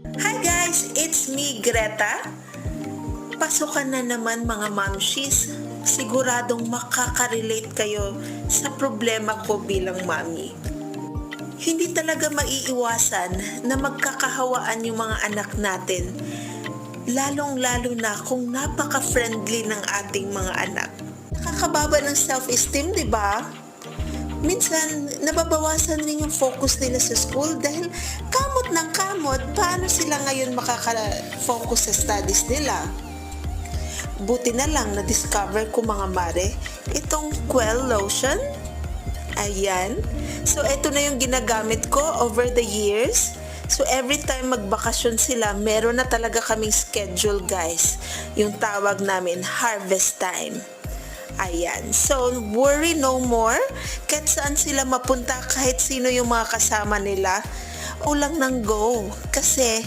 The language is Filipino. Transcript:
Hi guys! It's me, Greta. Pasukan na naman mga mamshis. Siguradong makaka-relate kayo sa problema ko bilang mami. Hindi talaga maiiwasan na magkakahawaan yung mga anak natin. Lalong-lalo na kung napaka-friendly ng ating mga anak. Nakakababa ng self-esteem, di ba? Minsan nababawasan din yung focus nila sa school dahil kamot ng kamot, paano sila ngayon makaka-focus sa studies nila? Buti na lang na-discover ko mga mare, itong Quell Lotion. Ayan. So, ito na yung ginagamit ko over the years. So, every time magbakasyon sila, meron na talaga kaming schedule, guys. Yung tawag namin, harvest time. Ayan. So, worry no more. Kahit saan sila mapunta, kahit sino yung mga kasama nila, ulang nang go. Kasi,